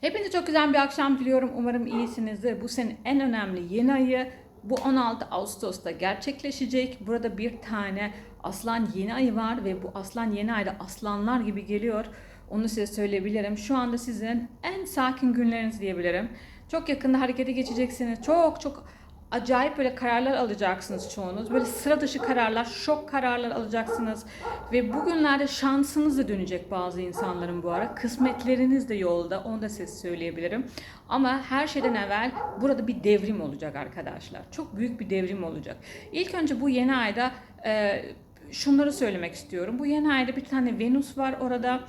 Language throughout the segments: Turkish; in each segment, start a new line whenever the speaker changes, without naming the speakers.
Hepinize çok güzel bir akşam diliyorum. Umarım iyisinizdir. Bu senin en önemli yeni ayı. Bu 16 Ağustos'ta gerçekleşecek. Burada bir tane aslan yeni ayı var ve bu aslan yeni ayda aslanlar gibi geliyor. Onu size söyleyebilirim. Şu anda sizin en sakin günleriniz diyebilirim. Çok yakında harekete geçeceksiniz. Çok çok acayip böyle kararlar alacaksınız çoğunuz. Böyle sıra dışı kararlar, şok kararlar alacaksınız. Ve bugünlerde şansınız da dönecek bazı insanların bu ara. Kısmetleriniz de yolda, onu da size söyleyebilirim. Ama her şeyden evvel burada bir devrim olacak arkadaşlar. Çok büyük bir devrim olacak. İlk önce bu yeni ayda e, şunları söylemek istiyorum. Bu yeni ayda bir tane Venüs var orada.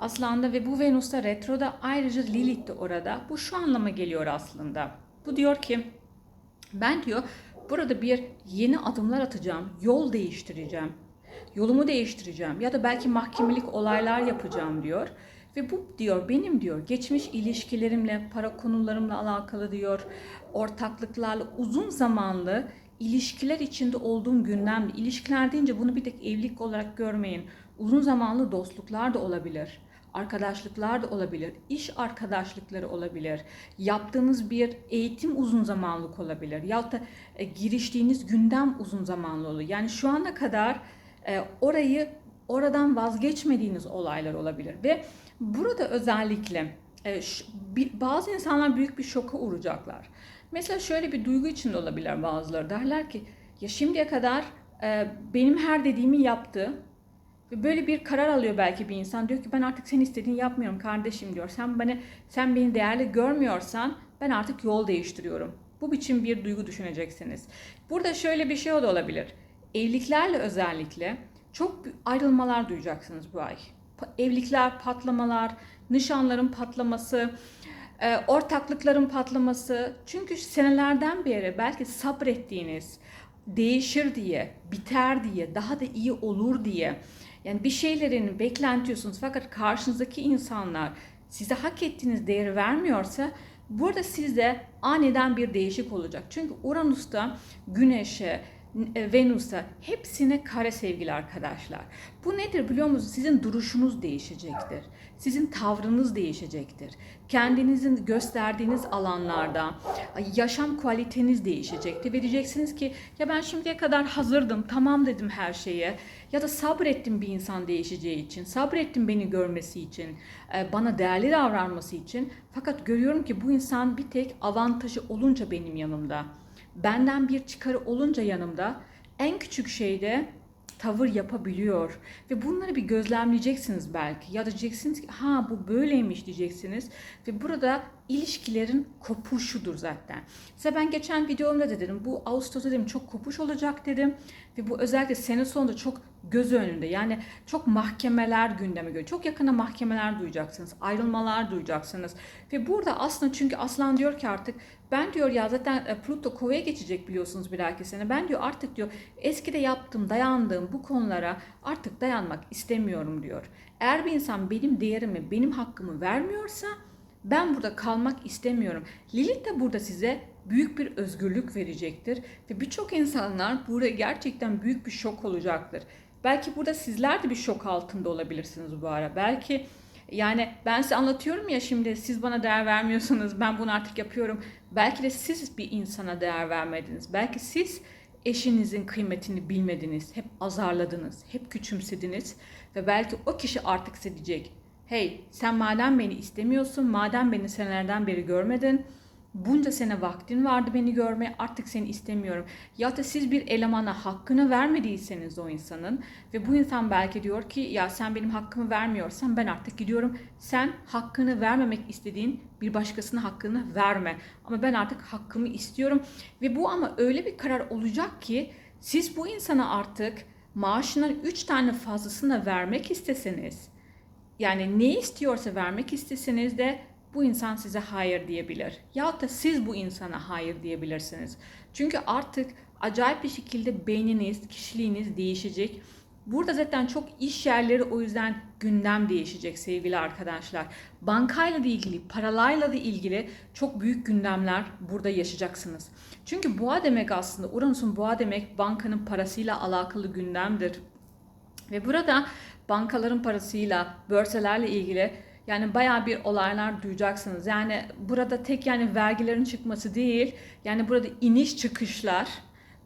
Aslan'da ve bu Venüs'te retroda ayrıca Lilith de orada. Bu şu anlama geliyor aslında. Bu diyor ki ben diyor burada bir yeni adımlar atacağım, yol değiştireceğim, yolumu değiştireceğim ya da belki mahkemelik olaylar yapacağım diyor. Ve bu diyor benim diyor geçmiş ilişkilerimle, para konularımla alakalı diyor, ortaklıklarla uzun zamanlı ilişkiler içinde olduğum gündemde, ilişkiler deyince bunu bir tek evlilik olarak görmeyin. Uzun zamanlı dostluklar da olabilir arkadaşlıklar da olabilir, iş arkadaşlıkları olabilir, yaptığınız bir eğitim uzun zamanlık olabilir ya da e, giriştiğiniz gündem uzun zamanlı olur. Yani şu ana kadar e, orayı oradan vazgeçmediğiniz olaylar olabilir ve burada özellikle e, ş- bir- bazı insanlar büyük bir şoka uğrayacaklar. Mesela şöyle bir duygu içinde olabilir bazıları derler ki ya şimdiye kadar e, benim her dediğimi yaptı böyle bir karar alıyor belki bir insan. Diyor ki ben artık senin istediğini yapmıyorum kardeşim diyor. Sen beni sen beni değerli görmüyorsan ben artık yol değiştiriyorum. Bu biçim bir duygu düşüneceksiniz. Burada şöyle bir şey o da olabilir. Evliliklerle özellikle çok ayrılmalar duyacaksınız bu ay. Evlilikler, patlamalar, nişanların patlaması, e, ortaklıkların patlaması. Çünkü senelerden beri belki sabrettiğiniz, değişir diye, biter diye, daha da iyi olur diye. Yani bir şeylerin beklentiyorsunuz fakat karşınızdaki insanlar size hak ettiğiniz değeri vermiyorsa burada sizde aniden bir değişik olacak. Çünkü Uranüs'ta Güneş'e, Venüs'e hepsine kare sevgili arkadaşlar. Bu nedir biliyor musunuz? Sizin duruşunuz değişecektir. Sizin tavrınız değişecektir. Kendinizin gösterdiğiniz alanlarda yaşam kaliteniz değişecektir. Ve diyeceksiniz ki ya ben şimdiye kadar hazırdım, tamam dedim her şeye. Ya da sabrettim bir insan değişeceği için, sabrettim beni görmesi için, e, bana değerli davranması için. Fakat görüyorum ki bu insan bir tek avantajı olunca benim yanımda. Benden bir çıkarı olunca yanımda en küçük şeyde tavır yapabiliyor. Ve bunları bir gözlemleyeceksiniz belki. Ya da diyeceksiniz ki ha bu böyleymiş diyeceksiniz. Ve burada ilişkilerin kopuşudur zaten. Mesela ben geçen videomda da dedim bu Ağustos'ta dedim çok kopuş olacak dedim. Ve bu özellikle sene sonunda çok göz önünde. Yani çok mahkemeler gündeme göre. Çok yakına mahkemeler duyacaksınız. Ayrılmalar duyacaksınız. Ve burada aslında çünkü Aslan diyor ki artık ben diyor ya zaten e, Pluto Kova'ya geçecek biliyorsunuz dahaki sene. Ben diyor artık diyor eskide yaptığım, dayandığım bu konulara artık dayanmak istemiyorum diyor. Eğer bir insan benim değerimi, benim hakkımı vermiyorsa ben burada kalmak istemiyorum. Lilith de burada size büyük bir özgürlük verecektir ve birçok insanlar burada gerçekten büyük bir şok olacaktır. Belki burada sizler de bir şok altında olabilirsiniz bu ara. Belki yani ben size anlatıyorum ya şimdi siz bana değer vermiyorsunuz ben bunu artık yapıyorum. Belki de siz bir insana değer vermediniz. Belki siz eşinizin kıymetini bilmediniz. Hep azarladınız, hep küçümsediniz ve belki o kişi artık size diyecek. Hey sen madem beni istemiyorsun, madem beni senelerden beri görmedin, bunca sene vaktin vardı beni görmeye artık seni istemiyorum. Ya da siz bir elemana hakkını vermediyseniz o insanın ve bu insan belki diyor ki ya sen benim hakkımı vermiyorsan ben artık gidiyorum. Sen hakkını vermemek istediğin bir başkasına hakkını verme. Ama ben artık hakkımı istiyorum ve bu ama öyle bir karar olacak ki siz bu insana artık maaşından 3 tane fazlasını vermek isteseniz yani ne istiyorsa vermek isteseniz de bu insan size hayır diyebilir. Ya da siz bu insana hayır diyebilirsiniz. Çünkü artık acayip bir şekilde beyniniz, kişiliğiniz değişecek. Burada zaten çok iş yerleri o yüzden gündem değişecek sevgili arkadaşlar. Bankayla da ilgili, paralarla da ilgili çok büyük gündemler burada yaşayacaksınız. Çünkü boğa demek aslında, Uranüs'un boğa demek bankanın parasıyla alakalı gündemdir. Ve burada bankaların parasıyla, börselerle ilgili Yani bayağı bir olaylar duyacaksınız. Yani burada tek yani vergilerin çıkması değil. Yani burada iniş çıkışlar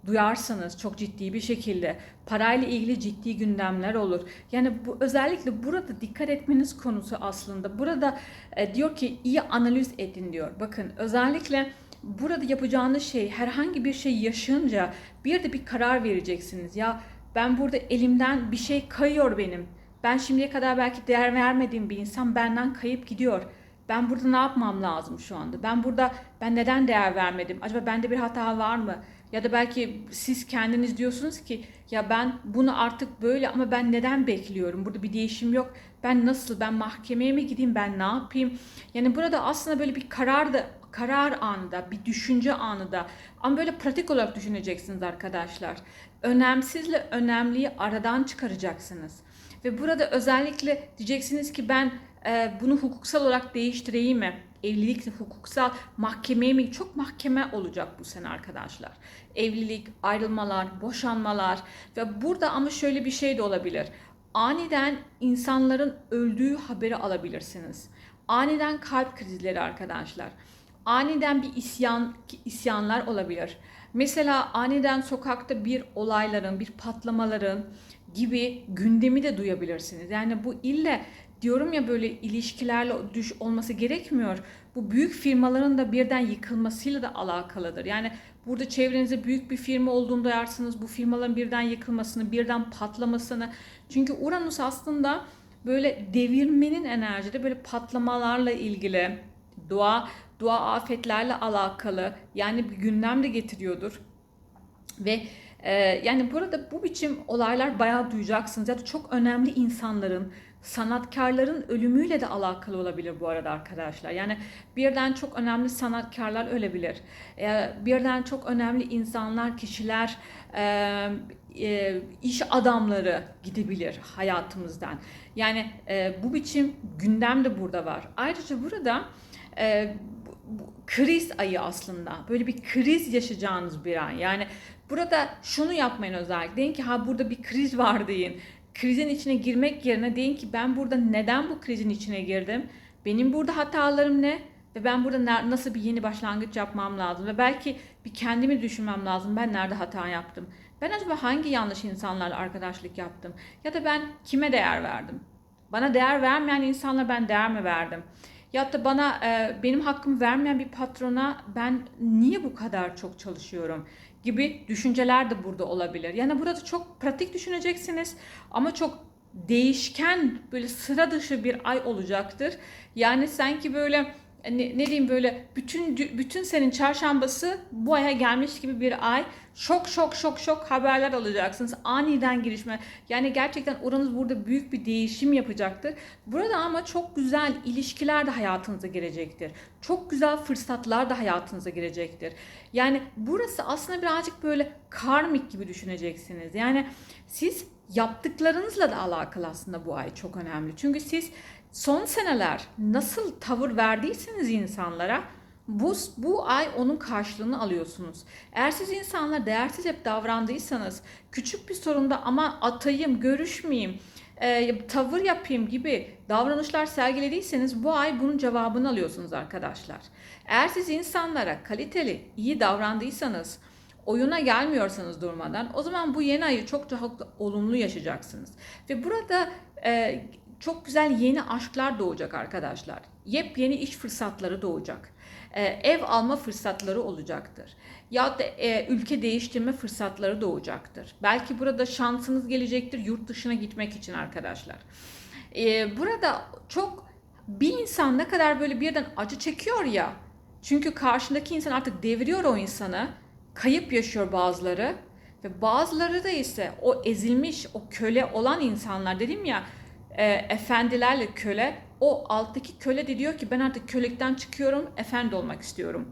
duyarsınız çok ciddi bir şekilde. Parayla ilgili ciddi gündemler olur. Yani bu özellikle burada dikkat etmeniz konusu aslında. Burada e, diyor ki iyi analiz edin diyor. Bakın özellikle burada yapacağınız şey herhangi bir şey yaşayınca bir de bir karar vereceksiniz. Ya ben burada elimden bir şey kayıyor benim. Ben şimdiye kadar belki değer vermediğim bir insan benden kayıp gidiyor. Ben burada ne yapmam lazım şu anda? Ben burada ben neden değer vermedim? Acaba bende bir hata var mı? Ya da belki siz kendiniz diyorsunuz ki ya ben bunu artık böyle ama ben neden bekliyorum? Burada bir değişim yok. Ben nasıl? Ben mahkemeye mi gideyim? Ben ne yapayım? Yani burada aslında böyle bir karar da karar anında, bir düşünce anında ama böyle pratik olarak düşüneceksiniz arkadaşlar. Önemsizle önemliyi aradan çıkaracaksınız. Ve burada özellikle diyeceksiniz ki ben e, bunu hukuksal olarak değiştireyim mi? Evlilik hukuksal mahkemeye mi? Çok mahkeme olacak bu sene arkadaşlar. Evlilik, ayrılmalar, boşanmalar ve burada ama şöyle bir şey de olabilir. Aniden insanların öldüğü haberi alabilirsiniz. Aniden kalp krizleri arkadaşlar. Aniden bir isyan isyanlar olabilir. Mesela aniden sokakta bir olayların, bir patlamaların gibi gündemi de duyabilirsiniz. Yani bu ille diyorum ya böyle ilişkilerle düş olması gerekmiyor. Bu büyük firmaların da birden yıkılmasıyla da alakalıdır. Yani burada çevrenizde büyük bir firma olduğunu duyarsınız. Bu firmaların birden yıkılmasını, birden patlamasını. Çünkü Uranüs aslında böyle devirmenin enerjide böyle patlamalarla ilgili dua dua afetlerle alakalı yani bir gündem de getiriyordur. Ve e, yani burada bu biçim olaylar bayağı duyacaksınız. Ya da çok önemli insanların, sanatkarların ölümüyle de alakalı olabilir bu arada arkadaşlar. Yani birden çok önemli sanatkarlar ölebilir. E, birden çok önemli insanlar, kişiler, e, e, iş adamları gidebilir hayatımızdan. Yani e, bu biçim gündem de burada var. Ayrıca burada e, kriz ayı aslında. Böyle bir kriz yaşayacağınız bir an. Yani burada şunu yapmayın özellikle. Deyin ki ha burada bir kriz var deyin. Krizin içine girmek yerine deyin ki ben burada neden bu krizin içine girdim? Benim burada hatalarım ne? Ve ben burada nasıl bir yeni başlangıç yapmam lazım? Ve belki bir kendimi düşünmem lazım. Ben nerede hata yaptım? Ben acaba hangi yanlış insanlarla arkadaşlık yaptım? Ya da ben kime değer verdim? Bana değer vermeyen insanlara ben değer mi verdim? Ya da bana e, benim hakkımı vermeyen bir patrona ben niye bu kadar çok çalışıyorum gibi düşünceler de burada olabilir. Yani burada çok pratik düşüneceksiniz ama çok değişken böyle sıra dışı bir ay olacaktır. Yani sanki böyle ne, ne diyeyim böyle bütün bütün senin çarşambası bu aya gelmiş gibi bir ay. Şok şok şok şok haberler alacaksınız. Aniden gelişme. Yani gerçekten oranız burada büyük bir değişim yapacaktır. Burada ama çok güzel ilişkiler de hayatınıza girecektir. Çok güzel fırsatlar da hayatınıza girecektir. Yani burası aslında birazcık böyle karmik gibi düşüneceksiniz. Yani siz yaptıklarınızla da alakalı aslında bu ay çok önemli. Çünkü siz son seneler nasıl tavır verdiyseniz insanlara bu, bu ay onun karşılığını alıyorsunuz. Eğer siz insanlar değersiz hep davrandıysanız, küçük bir sorunda ama atayım, görüşmeyeyim, e, tavır yapayım gibi davranışlar sergilediyseniz bu ay bunun cevabını alıyorsunuz arkadaşlar. Eğer siz insanlara kaliteli, iyi davrandıysanız, oyuna gelmiyorsanız durmadan o zaman bu yeni ayı çok çok olumlu yaşayacaksınız. Ve burada e, çok güzel yeni aşklar doğacak arkadaşlar. Yepyeni iş fırsatları doğacak. Ee, ev alma fırsatları olacaktır. Ya da e, ülke değiştirme fırsatları doğacaktır. Belki burada şansınız gelecektir yurt dışına gitmek için arkadaşlar. Ee, burada çok bir insan ne kadar böyle birden acı çekiyor ya. Çünkü karşındaki insan artık deviriyor o insanı. Kayıp yaşıyor bazıları. Ve bazıları da ise o ezilmiş, o köle olan insanlar dedim ya e, efendilerle köle o alttaki köle de diyor ki ben artık kölelikten çıkıyorum efendi olmak istiyorum.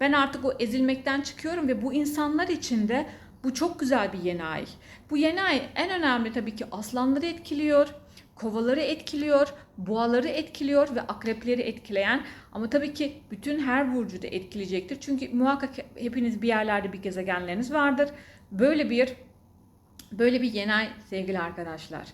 Ben artık o ezilmekten çıkıyorum ve bu insanlar için de bu çok güzel bir yeni ay. Bu yeni ay en önemli tabii ki aslanları etkiliyor, kovaları etkiliyor, boğaları etkiliyor ve akrepleri etkileyen ama tabii ki bütün her burcu da etkileyecektir. Çünkü muhakkak hepiniz bir yerlerde bir gezegenleriniz vardır. Böyle bir böyle bir yeni ay sevgili arkadaşlar.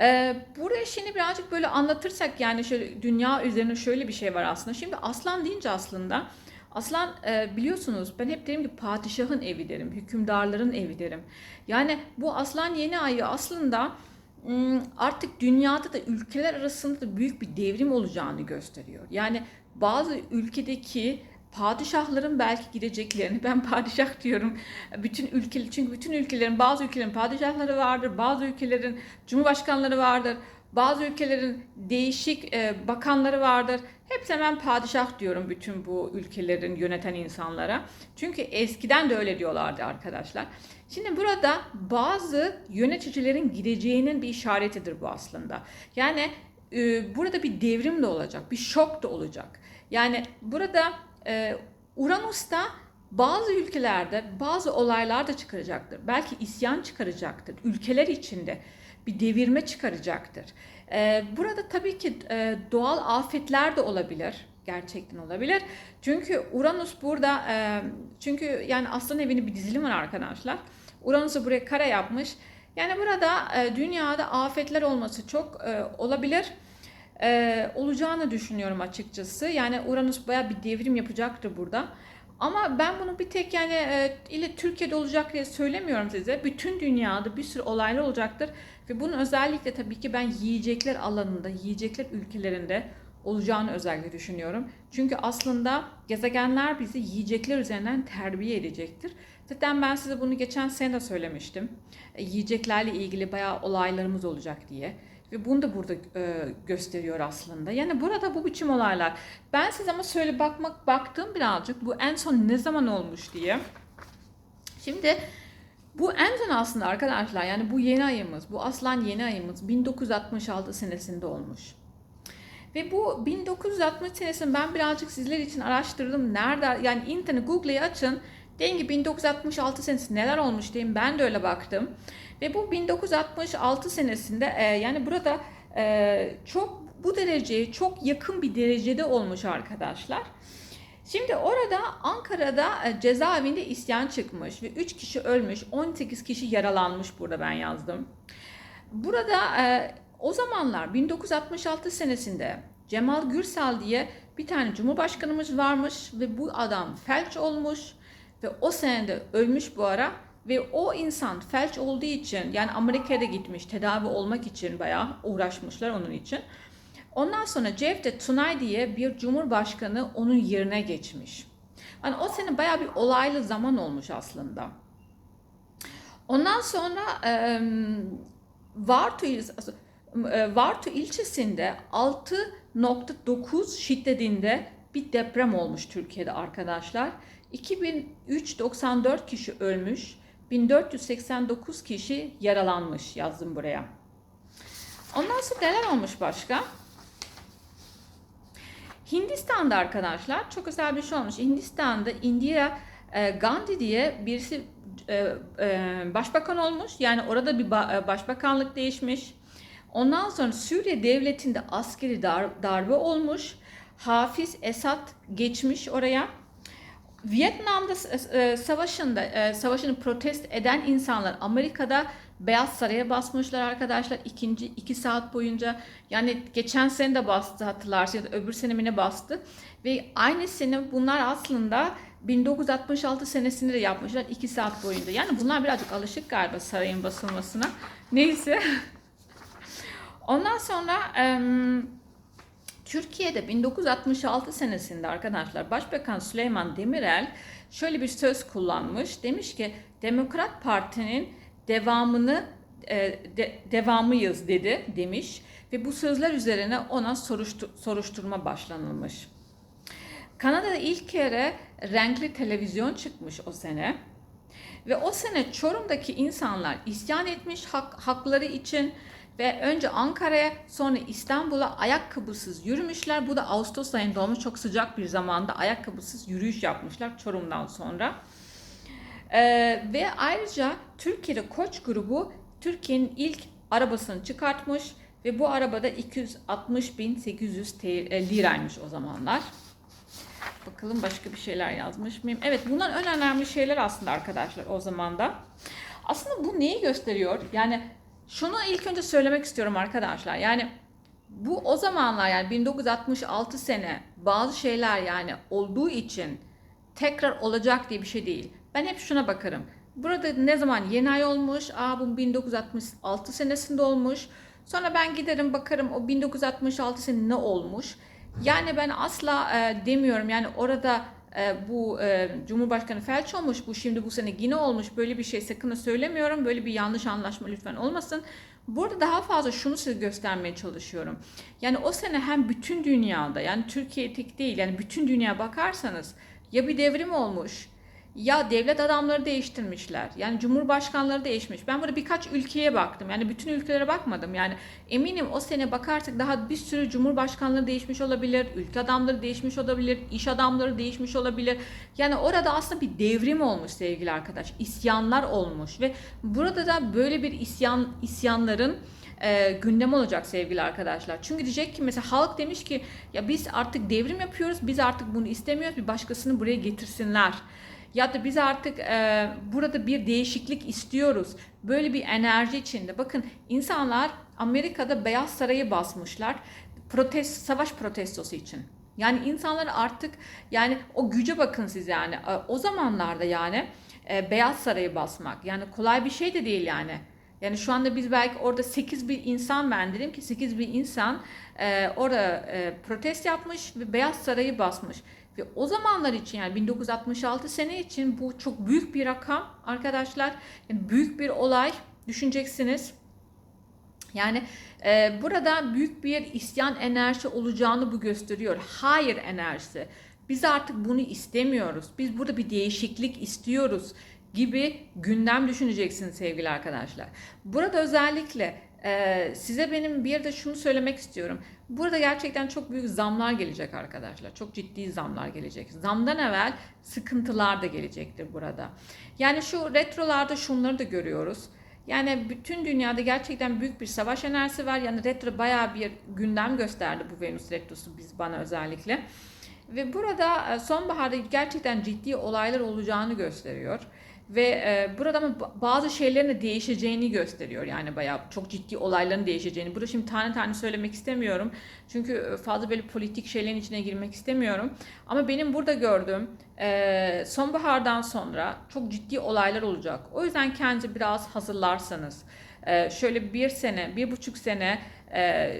Ee, buraya şimdi birazcık böyle anlatırsak yani şöyle dünya üzerine şöyle bir şey var aslında. Şimdi aslan deyince aslında aslan e, biliyorsunuz ben hep derim ki padişahın evi derim, hükümdarların evi derim. Yani bu aslan yeni ayı aslında artık dünyada da ülkeler arasında da büyük bir devrim olacağını gösteriyor. Yani bazı ülkedeki padişahların belki gideceklerini ben padişah diyorum bütün ülke çünkü bütün ülkelerin bazı ülkelerin padişahları vardır bazı ülkelerin cumhurbaşkanları vardır bazı ülkelerin değişik e, bakanları vardır. Hepsine ben padişah diyorum bütün bu ülkelerin yöneten insanlara. Çünkü eskiden de öyle diyorlardı arkadaşlar. Şimdi burada bazı yöneticilerin gideceğinin bir işaretidir bu aslında. Yani e, burada bir devrim de olacak bir şok da olacak. Yani burada e, Uranüs'ta bazı ülkelerde bazı olaylar da çıkaracaktır. Belki isyan çıkaracaktır. Ülkeler içinde bir devirme çıkaracaktır. E, burada tabii ki e, doğal afetler de olabilir. Gerçekten olabilir. Çünkü Uranüs burada e, çünkü yani Aslan Evi'nin bir dizilim var arkadaşlar. Uranüs'ü buraya kara yapmış. Yani burada e, dünyada afetler olması çok e, olabilir e, olacağını düşünüyorum açıkçası. Yani Uranüs baya bir devrim yapacaktır burada. Ama ben bunu bir tek yani e, ile Türkiye'de olacak diye söylemiyorum size. Bütün dünyada bir sürü olaylar olacaktır. Ve bunun özellikle tabii ki ben yiyecekler alanında, yiyecekler ülkelerinde olacağını özellikle düşünüyorum. Çünkü aslında gezegenler bizi yiyecekler üzerinden terbiye edecektir. Zaten ben size bunu geçen sene de söylemiştim. E, yiyeceklerle ilgili bayağı olaylarımız olacak diye. Ve bunu da burada e, gösteriyor aslında. Yani burada bu biçim olaylar. Ben size ama söyle bakmak baktım birazcık bu en son ne zaman olmuş diye. Şimdi bu en son aslında arkadaşlar yani bu yeni ayımız, bu aslan yeni ayımız 1966 senesinde olmuş. Ve bu 1960 senesini ben birazcık sizler için araştırdım. Nerede yani internet Google'yi açın. Deyin ki 1966 senesi neler olmuş diyeyim. Ben de öyle baktım. Ve bu 1966 senesinde e, yani burada e, çok bu dereceye çok yakın bir derecede olmuş arkadaşlar. Şimdi orada Ankara'da e, cezaevinde isyan çıkmış ve 3 kişi ölmüş, 18 kişi yaralanmış burada ben yazdım. Burada e, o zamanlar 1966 senesinde Cemal Gürsel diye bir tane cumhurbaşkanımız varmış ve bu adam felç olmuş ve o senede ölmüş bu ara ve o insan felç olduğu için yani Amerika'da gitmiş tedavi olmak için bayağı uğraşmışlar onun için. Ondan sonra Cevdet Tunay diye bir cumhurbaşkanı onun yerine geçmiş. Yani o sene bayağı bir olaylı zaman olmuş aslında. Ondan sonra e, Vartu, ilçesinde 6.9 şiddetinde bir deprem olmuş Türkiye'de arkadaşlar. 2003 94 kişi ölmüş. 1489 kişi yaralanmış yazdım buraya. Ondan sonra neler olmuş başka? Hindistan'da arkadaşlar çok özel bir şey olmuş. Hindistan'da Indira e, Gandhi diye birisi e, e, başbakan olmuş. Yani orada bir başbakanlık değişmiş. Ondan sonra Suriye devletinde askeri dar, darbe olmuş. Hafiz Esad geçmiş oraya. Vietnam'da e, savaşında e, savaşını protest eden insanlar Amerika'da Beyaz Saray'a basmışlar arkadaşlar ikinci iki saat boyunca. Yani geçen sene de bastı hatırlarsınız ya da öbür sene mi ne bastı? Ve aynı sene bunlar aslında 1966 senesinde de yapmışlar iki saat boyunca. Yani bunlar birazcık alışık galiba sarayın basılmasına. Neyse. Ondan sonra ıı, Türkiye'de 1966 senesinde arkadaşlar Başbakan Süleyman Demirel şöyle bir söz kullanmış. Demiş ki Demokrat Parti'nin devamını e, de, devamıyız dedi demiş ve bu sözler üzerine ona soruştur, soruşturma başlanılmış. Kanada'da ilk kere renkli televizyon çıkmış o sene. Ve o sene Çorum'daki insanlar isyan etmiş hak, hakları için ve önce Ankara'ya sonra İstanbul'a ayakkabısız yürümüşler. Bu da Ağustos ayında olmuş çok sıcak bir zamanda ayakkabısız yürüyüş yapmışlar Çorum'dan sonra. Ee, ve ayrıca Türkiye'de Koç grubu Türkiye'nin ilk arabasını çıkartmış ve bu arabada 260.800 e, liraymış o zamanlar. Bakalım başka bir şeyler yazmış mıyım? Evet bunlar önemli şeyler aslında arkadaşlar o zaman da. Aslında bu neyi gösteriyor? Yani Şunu ilk önce söylemek istiyorum arkadaşlar. Yani bu o zamanlar yani 1966 sene bazı şeyler yani olduğu için tekrar olacak diye bir şey değil. Ben hep şuna bakarım. Burada ne zaman yeni ay olmuş? Aa bu 1966 senesinde olmuş. Sonra ben giderim bakarım o 1966 sene ne olmuş? Yani ben asla e, demiyorum yani orada bu e, Cumhurbaşkanı felç olmuş, bu şimdi bu sene yine olmuş böyle bir şey sakın söylemiyorum. Böyle bir yanlış anlaşma lütfen olmasın. Burada daha fazla şunu size göstermeye çalışıyorum. Yani o sene hem bütün dünyada yani Türkiye tek değil yani bütün dünya bakarsanız ya bir devrim olmuş ya devlet adamları değiştirmişler. Yani cumhurbaşkanları değişmiş. Ben burada birkaç ülkeye baktım. Yani bütün ülkelere bakmadım. Yani eminim o sene bakarsak daha bir sürü cumhurbaşkanları değişmiş olabilir. Ülke adamları değişmiş olabilir. iş adamları değişmiş olabilir. Yani orada aslında bir devrim olmuş sevgili arkadaş. İsyanlar olmuş ve burada da böyle bir isyan isyanların e, gündem olacak sevgili arkadaşlar. Çünkü diyecek ki mesela halk demiş ki ya biz artık devrim yapıyoruz. Biz artık bunu istemiyoruz. Bir başkasını buraya getirsinler. Ya da biz artık e, burada bir değişiklik istiyoruz. Böyle bir enerji içinde. Bakın insanlar Amerika'da Beyaz Saray'ı basmışlar. Protest, savaş protestosu için. Yani insanlar artık yani o güce bakın siz yani. E, O zamanlarda yani e, Beyaz Saray'ı basmak. Yani kolay bir şey de değil yani. Yani şu anda biz belki orada 8 bin insan ben dedim ki 8 bin insan e, orada e, protest yapmış ve Beyaz Saray'ı basmış. Ve o zamanlar için yani 1966 sene için bu çok büyük bir rakam arkadaşlar. Yani büyük bir olay düşüneceksiniz. Yani e, burada büyük bir isyan enerjisi olacağını bu gösteriyor. Hayır enerjisi. Biz artık bunu istemiyoruz. Biz burada bir değişiklik istiyoruz gibi gündem düşüneceksiniz sevgili arkadaşlar. Burada özellikle e, size benim bir de şunu söylemek istiyorum. Burada gerçekten çok büyük zamlar gelecek arkadaşlar. Çok ciddi zamlar gelecek. Zamdan evvel sıkıntılar da gelecektir burada. Yani şu retrolarda şunları da görüyoruz. Yani bütün dünyada gerçekten büyük bir savaş enerjisi var. Yani retro bayağı bir gündem gösterdi bu Venüs retrosu biz bana özellikle. Ve burada e, sonbaharda gerçekten ciddi olaylar olacağını gösteriyor. Ve e, burada ama ba- bazı şeylerin de değişeceğini gösteriyor. Yani bayağı çok ciddi olayların değişeceğini. Burada şimdi tane tane söylemek istemiyorum. Çünkü e, fazla böyle politik şeylerin içine girmek istemiyorum. Ama benim burada gördüğüm e, sonbahardan sonra çok ciddi olaylar olacak. O yüzden kendinizi biraz hazırlarsanız. e, şöyle bir sene, bir buçuk sene e,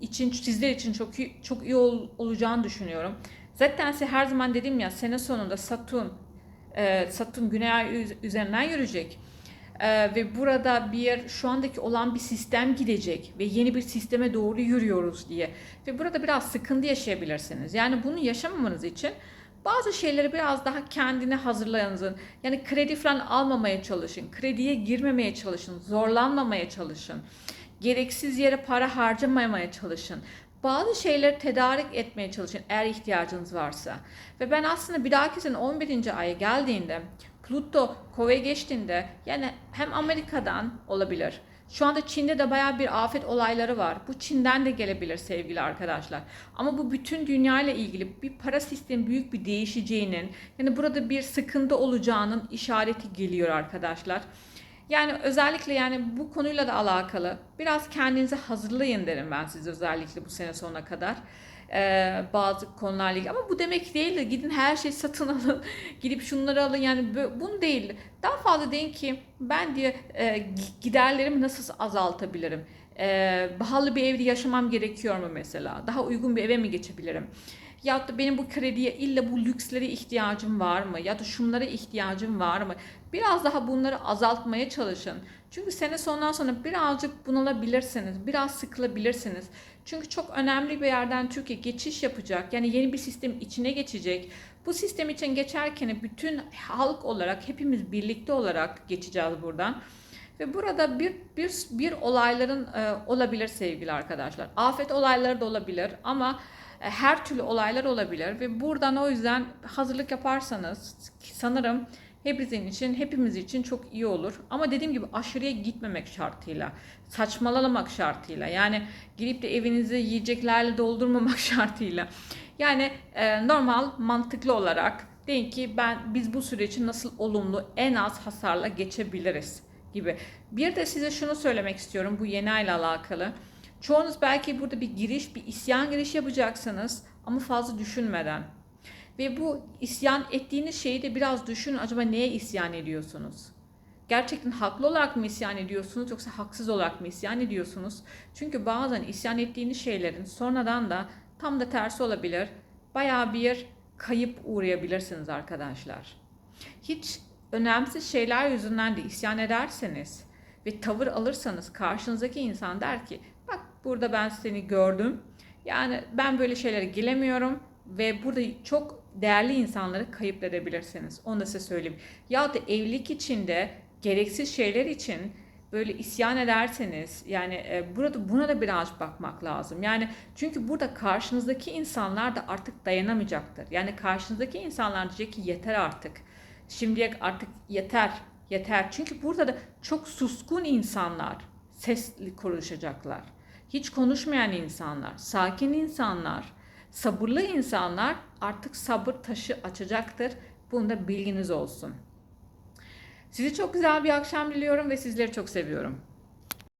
için sizler için çok iyi, çok iyi ol- olacağını düşünüyorum. Zaten size her zaman dedim ya sene sonunda Satürn e, Satürn Güney üzerinden yürüyecek. E, ve burada bir şu andaki olan bir sistem gidecek ve yeni bir sisteme doğru yürüyoruz diye. Ve burada biraz sıkıntı yaşayabilirsiniz. Yani bunu yaşamamanız için bazı şeyleri biraz daha kendine hazırlayınızın. Yani kredi falan almamaya çalışın. Krediye girmemeye çalışın. Zorlanmamaya çalışın. Gereksiz yere para harcamamaya çalışın. Bazı şeyleri tedarik etmeye çalışın eğer ihtiyacınız varsa. Ve ben aslında bir dahaki sene 11. aya geldiğinde Pluto Kova'ya geçtiğinde yani hem Amerika'dan olabilir. Şu anda Çin'de de bayağı bir afet olayları var. Bu Çin'den de gelebilir sevgili arkadaşlar. Ama bu bütün dünya ile ilgili bir para sistemi büyük bir değişeceğinin yani burada bir sıkıntı olacağının işareti geliyor arkadaşlar. Yani özellikle yani bu konuyla da alakalı. Biraz kendinizi hazırlayın derim ben size özellikle bu sene sonuna kadar. Ee, bazı konularla ilgili. Ama bu demek değil de gidin her şeyi satın alın gidip şunları alın. Yani bunu değil. Daha fazla deyin ki ben diye e, gi- giderlerimi nasıl azaltabilirim? Ee, pahalı bir evde yaşamam gerekiyor mu mesela? Daha uygun bir eve mi geçebilirim ya da benim bu krediye illa bu lükslere ihtiyacım var mı? Ya da şunlara ihtiyacım var mı? Biraz daha bunları azaltmaya çalışın. Çünkü sene sonundan sonra birazcık bunalabilirsiniz. Biraz sıkılabilirsiniz. Çünkü çok önemli bir yerden Türkiye geçiş yapacak. Yani yeni bir sistem içine geçecek. Bu sistem için geçerken bütün halk olarak hepimiz birlikte olarak geçeceğiz buradan. Ve burada bir bir bir olayların e, olabilir sevgili arkadaşlar. Afet olayları da olabilir ama her türlü olaylar olabilir ve buradan o yüzden hazırlık yaparsanız sanırım hepimizin için hepimiz için çok iyi olur. Ama dediğim gibi aşırıya gitmemek şartıyla, saçmalamak şartıyla. Yani girip de evinizi yiyeceklerle doldurmamak şartıyla. Yani e, normal mantıklı olarak deyin ki ben biz bu süreci nasıl olumlu en az hasarla geçebiliriz gibi. Bir de size şunu söylemek istiyorum bu yeni ayla alakalı. Çoğunuz belki burada bir giriş, bir isyan giriş yapacaksınız ama fazla düşünmeden. Ve bu isyan ettiğiniz şeyi de biraz düşünün. Acaba neye isyan ediyorsunuz? Gerçekten haklı olarak mı isyan ediyorsunuz yoksa haksız olarak mı isyan ediyorsunuz? Çünkü bazen isyan ettiğiniz şeylerin sonradan da tam da tersi olabilir. Bayağı bir kayıp uğrayabilirsiniz arkadaşlar. Hiç önemsiz şeyler yüzünden de isyan ederseniz ve tavır alırsanız karşınızdaki insan der ki burada ben seni gördüm. Yani ben böyle şeylere gelemiyorum ve burada çok değerli insanları kayıp edebilirsiniz. Onu da size söyleyeyim. Ya da evlilik içinde gereksiz şeyler için böyle isyan ederseniz yani e, burada buna da biraz bakmak lazım. Yani çünkü burada karşınızdaki insanlar da artık dayanamayacaktır. Yani karşınızdaki insanlar diyecek ki yeter artık. Şimdiye artık yeter, yeter. Çünkü burada da çok suskun insanlar sesli konuşacaklar. Hiç konuşmayan insanlar, sakin insanlar, sabırlı insanlar artık sabır taşı açacaktır. Bunda bilginiz olsun. Sizi çok güzel bir akşam diliyorum ve sizleri çok seviyorum.